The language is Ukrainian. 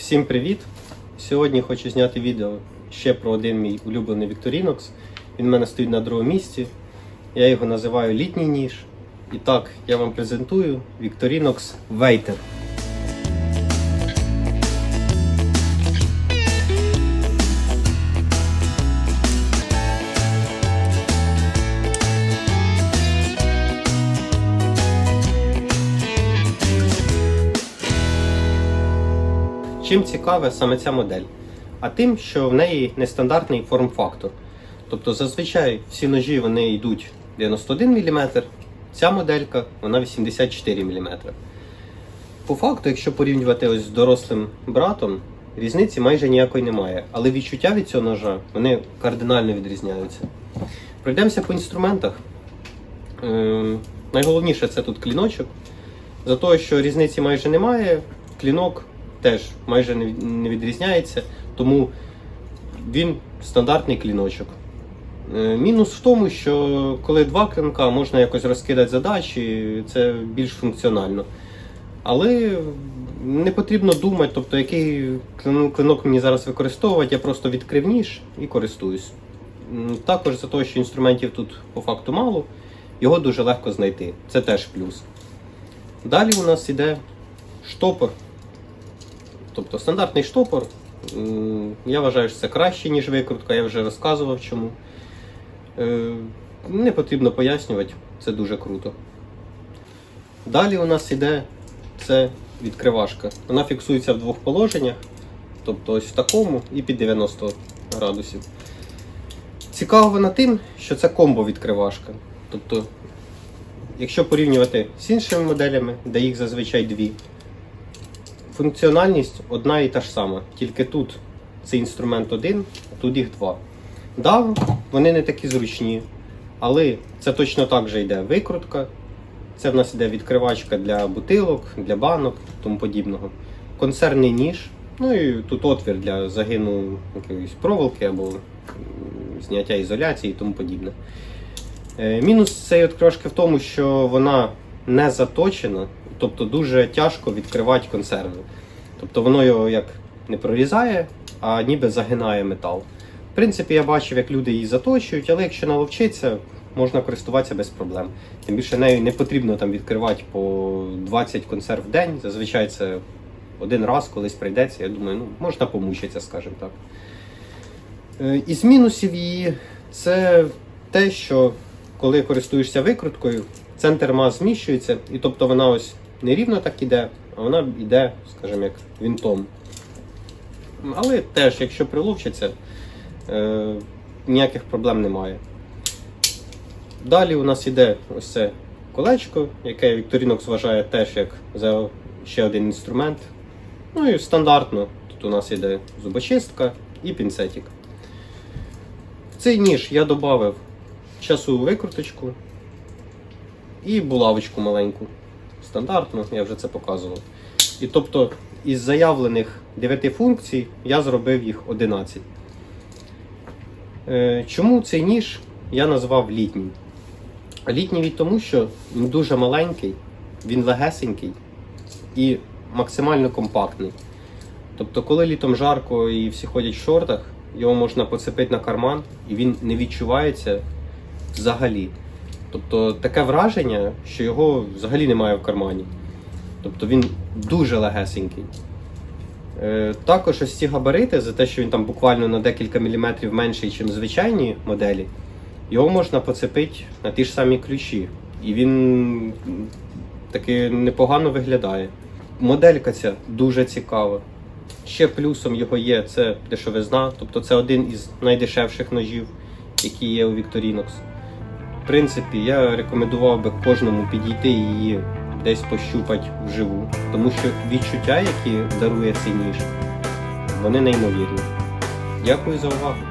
Всім привіт! Сьогодні хочу зняти відео ще про один мій улюблений Victorinox. Він в мене стоїть на другому місці. Я його називаю літній ніж. І так, я вам презентую Victorinox Waiter. Чим цікаве саме ця модель? А тим, що в неї нестандартний форм-фактор. Тобто зазвичай всі ножі вони йдуть 91 мм, ця моделька вона 84 мм. По факту, якщо порівнювати ось з дорослим братом, різниці майже ніякої немає. Але відчуття від цього ножа вони кардинально відрізняються. Пройдемося по інструментах. Ем, найголовніше це тут кліночок. За того, що різниці майже немає, клінок теж майже не відрізняється, тому він стандартний кліночок. Е, Мінус в тому, що коли два клинка, можна якось розкидати задачі, це більш функціонально. Але не потрібно думати, тобто який клинок мені зараз використовувати, я просто відкрив ніж і користуюсь. Також за те, що інструментів тут по факту мало, його дуже легко знайти. Це теж плюс. Далі у нас іде штопор. Тобто стандартний штопор. Я вважаю, що це краще, ніж викрутка, я вже розказував чому. Е, Не потрібно пояснювати, це дуже круто. Далі у нас іде це відкривашка. Вона фіксується в двох положеннях, тобто ось в такому і під 90 градусів. Цікаво вона тим, що це комбо відкривашка. Тобто, якщо порівнювати з іншими моделями, де їх зазвичай дві, функціональність одна і та ж сама. Тільки тут цей інструмент один, тут їх два. Да, вони не такі зручні, але це точно так же йде викрутка. Це в нас йде відкривачка для бутилок, для банок тому подібного. Консервний ніж. Ну і тут отвір для загину якоїсь проволоки або зняття ізоляції і тому подібне. Е, Мінус цієї от крошки в тому, що вона не заточена, тобто дуже тяжко відкривати консерви. Тобто воно його як не прорізає, а ніби загинає метал. В принципі, я бачив, як люди її заточують, але якщо наловчиться, можна користуватися без проблем. Тим більше нею не потрібно там відкривати по 20 консерв в день. Зазвичай це один раз колись прийдеться. Я думаю, ну можна помучитися, скажімо так. Е, Із мінусів її це те, що коли користуєшся викруткою, центр мас зміщується, і тобто вона ось не рівно так іде, а вона йде, скажімо, як вінтом. Але теж, якщо приловчиться, е, ніяких проблем немає. Далі у нас іде ось це колечко, яке Victorinox вважає теж як за ще один інструмент. Ну і стандартно тут у нас іде зубочистка і пінцетик. В цей ніж я додав часову викруточку і булавочку маленьку. Стандартно, я вже це показував. І тобто із заявлених 9 функцій я зробив їх 11. Е, Чому цей ніж я назвав літній? Літній від тому, що він дуже маленький, він легесенький і максимально компактний. Тобто, коли літом жарко і всі ходять в шортах, його можна поцепити на карман і він не відчувається взагалі. Тобто таке враження, що його взагалі немає в кармані. Тобто він дуже легесенький. Е, також ось ці габарити, за те, що він там буквально на декілька міліметрів менший, ніж звичайні моделі, його можна поцепити на ті ж самі ключі. І він таки непогано виглядає. Моделька ця дуже цікава. Ще плюсом його є це дешевизна, тобто це один із найдешевших ножів, які є у Victorinox. Принципі, я рекомендував би кожному підійти і її десь пощупати вживу, тому що відчуття, які дарує цей ніж, вони неймовірні. Дякую за увагу.